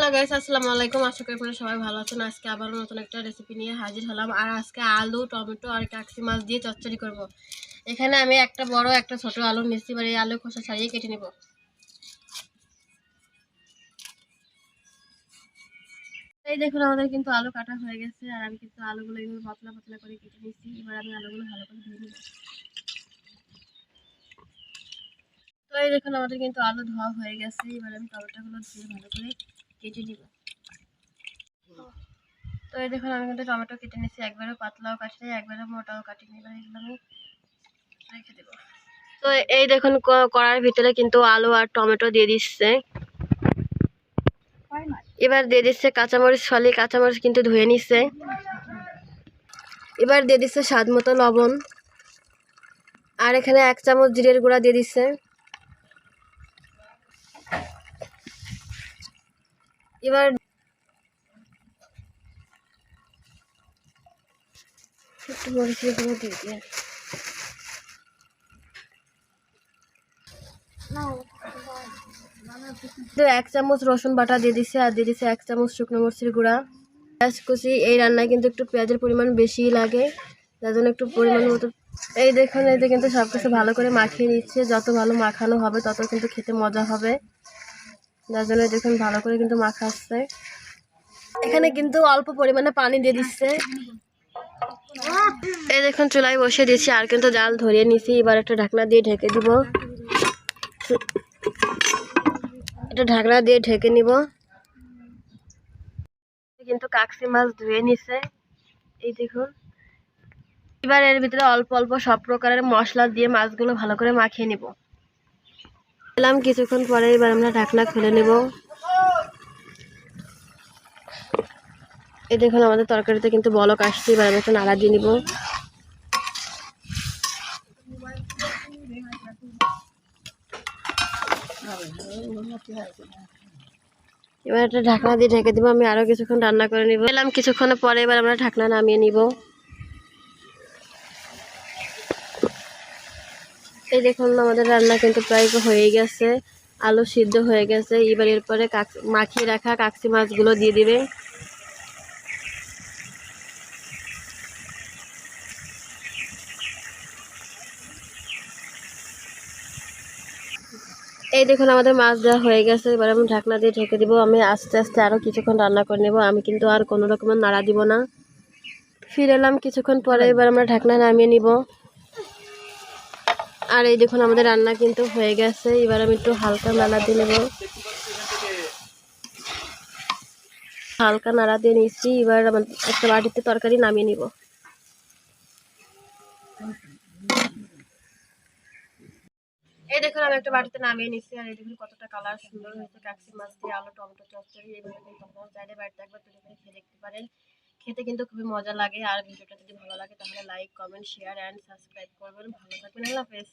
Hello guys আসসালামু আলাইকুম। আশা করি আপনারা সবাই ভালো আছেন। আজকে আবার নতুন একটা রেসিপি নিয়ে হাজির হলাম। আর আজকে আলু, টমেটো আর কাকসি মাছ দিয়ে চচ্চড়ি করব। এখানে আমি একটা বড়, একটা ছোট আলু নিচ্ছি এবার এই আলু খোসা ছাড়িয়ে কেটে নেব। এই দেখুন, আমাদের কিন্তু আলু কাটা হয়ে গেছে। আর আমি কিন্তু আলুগুলো এইভাবে পাতলা পাতলা করে কেটে নিচ্ছি এবার আমি আলুগুলো ভালো করে ধুয়ে নেব। তো এই দেখুন, আমাদের কিন্তু আলু ধোয়া হয়ে গেছে। এবার আমি টমেটোগুলো ধুয়ে ভালো করে কেটে নিব। তো এই দেখুন আমি কিন্তু টমেটো কেটে নিয়েছি। একবারে পাতলাও কাটি নিই একবারে মোটাও কাটি নিই। এবার এগুলো আমি রেখে দেবো। তো এই দেখুন কড়ার ভিতরে কিন্তু আলু আর টমেটো দিয়ে দিচ্ছে। এবার দিয়ে দিচ্ছে কাঁচামরিচ ফলে কাঁচামরিচ কিন্তু ধুয়ে নিচ্ছে। এবার দিয়ে দিচ্ছে স্বাদ মতো লবণ। আর এখানে এক চামচ জিরের গুঁড়া দিয়ে দিচ্ছে। এবার একটু দিয়ে দিয়ে তো এক চামচ রসুন বাটা দিয়ে দিছে, আর দিয়ে দিছে এক চামচ শুকনো মরিচের গুঁড়া। পেঁয়াজ কুচি, এই রান্নায় কিন্তু একটু পেঁয়াজের পরিমাণ বেশি লাগে, যার জন্য একটু পরিমাণ মতো এই দেখুন এতে কিন্তু সব কিছু ভালো করে মাখিয়ে নিচ্ছে, যত ভালো মাখানো হবে, তত কিন্তু খেতে মজা হবে। যার জন্য দেখুন, ভালো করে কিন্তু মাখাচ্ছে এখানে কিন্তু অল্প পরিমাণে পানি দিয়ে দিচ্ছে। এই দেখুন, চুলায় বসিয়ে দিয়েছি, আর কিন্তু জাল ধরিয়ে নিছি এবার একটা ঢাকনা দিয়ে ঢেকে দিব। একটা ঢাকনা দিয়ে ঢেকে নিব। কিন্তু কাকসি মাছ ধুয়ে নিছে। এই দেখুন। এবার এর ভিতরে অল্প অল্প সব প্রকারের মশলা দিয়ে মাছগুলো ভালো করে মাখিয়ে নিব। এলাম কিছুক্ষণ পরে এবার আমরা ঢাকনা খুলে নেব। এই দেখুন, আমাদের তরকারিতে কিন্তু বলক আসছে, এবার আমি একটু নাড়া দিয়ে নিব। এবার একটা ঢাকনা দিয়ে ঢেকে দিব, আমি আরও কিছুক্ষণ রান্না করে নিব। এলাম, কিছুক্ষণ পরে এবার আমরা ঢাকনা নামিয়ে নিব। এই দেখুন, আমাদের রান্না কিন্তু প্রায় হয়ে গেছে। আলু সিদ্ধ হয়ে গেছে। এবার এরপরে কাক মাখিয়ে রাখা কাকসি মাছগুলো দিয়ে দিবে। এই দেখুন, আমাদের মাছ দেওয়া হয়ে গেছে। এবার আমি ঢাকনা দিয়ে ঢেকে দিব। আমি আস্তে আস্তে আরও কিছুক্ষণ রান্না করে নেব। আমি কিন্তু আর কোনো রকমের নাড়া দিব না। ফিরে এলাম কিছুক্ষণ পরে। এবার আমরা ঢাকনা নামিয়ে নিব। আর এই দেখুন, আমাদের রান্না কিন্তু হয়ে গেছে। এবার আমি একটু হালকা নাড়া দিয়ে নেব। হালকা নাড়া দিয়ে নিচ্ছি এবার একটা বাটিতে তরকারি নামিয়ে নিব। এই দেখুন, আমি একটা বাটিতে নামিয়ে নিচ্ছি আর এই দেখুন, কতটা কালার সুন্দর হয়েছে। কাকসি মাছ দিয়ে আলু, টমেটো, চচ্চড়ি এইভাবে কিন্তু বাড়িতে একবার করে খেয়ে দেখতে পারেন। খেতে কিন্তু খুবই মজা লাগে। আর ভিডিওটা যদি ভালো লাগে, তাহলে like comment share and subscribe করবেন। ভালো থাকবেন। আল্লাহ হাফেজ।